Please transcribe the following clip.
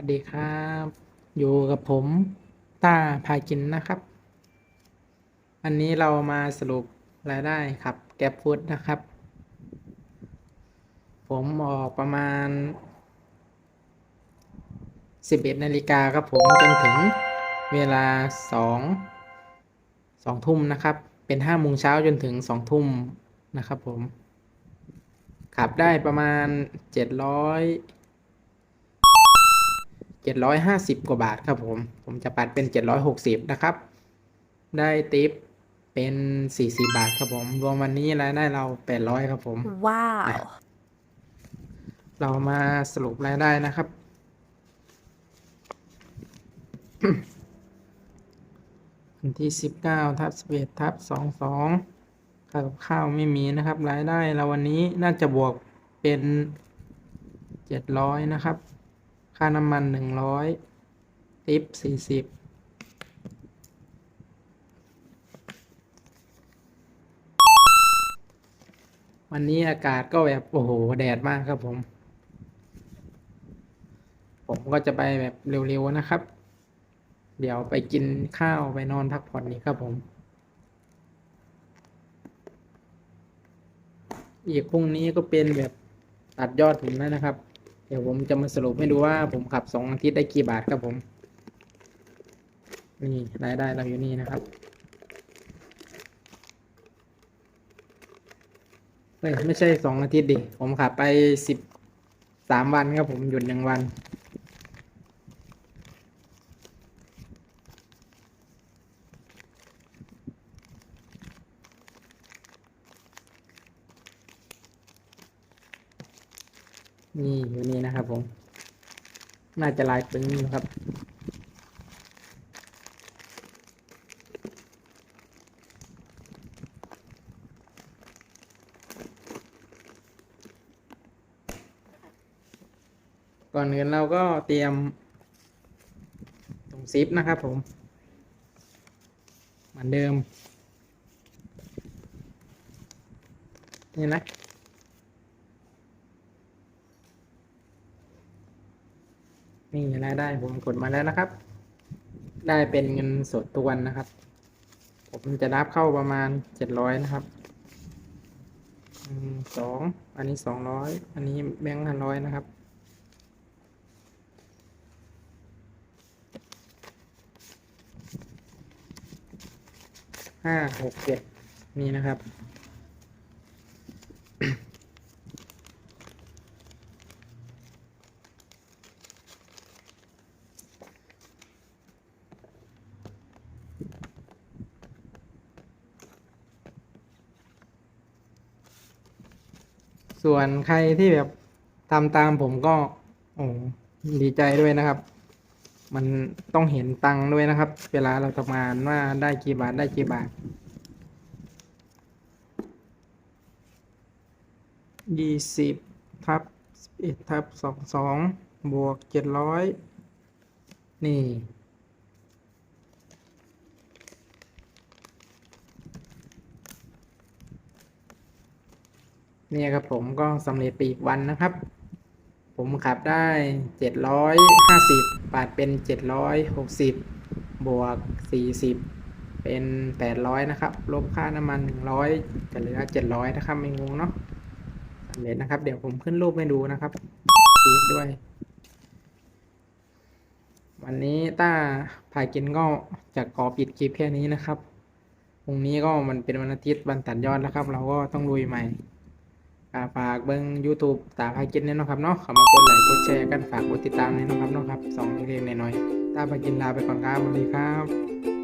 วัสดีครับ อยู่กับผมต้าพากินนะครับอันนี้เรามาสรุปรายได้ครับ แก็บฟูดนะครับ ผมออกประมาณ 11นาฬิกาครับผมจนถึงเวลา 2 2ทุ่มนะครับ เป็น5โมงเช้าจนถึง 2 ทุ่มนะครับผม ขับได้ประมาณ 700 750 กว่าบาทครับผม ผมจะปัดเป็น 760 นะครับ ได้ติปเป็น 40 บาทครับผม รวมวันนี้รายได้เรา 800 ครับผม ว้าว เรามาสรุปรายได้นะครับ วันที่ 19 ทับ 11 ทับ 22ค่ากับข้าวไม่มีนะครับ รายได้เราวันนี้น่าจะบวกเป็น 700 นะครับ ค่าน้ำมัน100ติป40วันนี้อากาศก็แบบ โอ้โห แดดมากครับผม ผมก็จะไปแบบเร็วๆนะครับ เดี๋ยวไปกินข้าวไปนอนพักผ่อนนี่ครับผม อีกพรุ่งนี้ก็เป็นแบบตัดยอดผมแล้วนะครับ เดี๋ยวผมจะมาสรุปให้ดูว่าผมขับสองอาทิตย์ได้กี่บาทครับผม นี่รายได้เราอยู่นี่นะครับเฮ้ยไม่ใช่สองอาทิตย์ดิ ผมขับไปสิบสามวันครับผมหยุดหนึ่งวัน นี่อยู่นี่นะครับผม น่าจะลายปึ้งนะครับ ก่อนอื่นเราก็เตรียมถุงซิปนะครับผม เหมือนเดิม นี่นะ นี่รายได้ผมกดมาแล้วนะครับ ได้เป็นเงินสดทุกวันนะครับ ผมจะรับเข้าประมาณเจ็ดร้อยนะครับอืมสองอันนี้สองร้อยอันนี้แบงค์ห้าร้อยนะครับห้าหกเจ็ดนี่นะครับ ส่วนใครที่แบบทำตามผมก็ โอ้ดีใจด้วยนะครับ มันต้องเห็นตังค์ด้วยนะครับ เวลาเราทำงานว่าได้กี่บาทได้กี่บาทยี่สิบทับเอ็ดทับสองสองบวกเจ็ดร้อยนี่ เนี่ยครับผมก็สำเร็จไปอีกวันนะครับ ผมขับได้เจ็ดร้อยห้าสิบบาทเป็นเจ็ดร้อยหกสิบบวกสี่สิบเป็นแปดร้อยนะครับ ลบค่าน้ำมันหนึ่งร้อยจะเหลือเจ็ดร้อยนะครับ ไม่งงเนาะสำเร็จนะครับ เดี๋ยวผมขึ้นรูปให้ดูนะครับฟีดด้วย วันนี้ต้าพายกินก็จะขอปิดคลิปแค่นี้นะครับพรุ่งนี้ก็มันเป็นวันอาทิตย์วันตัดยอดแล้วครับ เราก็ต้องลุยใหม่าฝากเบิ้ง YouTube ตาพากินเนี่ยนะครับเนาะเข้ามากดไลค์กดแชร์กันฝากกดติดตามเนี่ยนะครับเนาะครับสองเล็กๆน้อยๆตาพากินลาไปก่อนครับสวัสดีครับ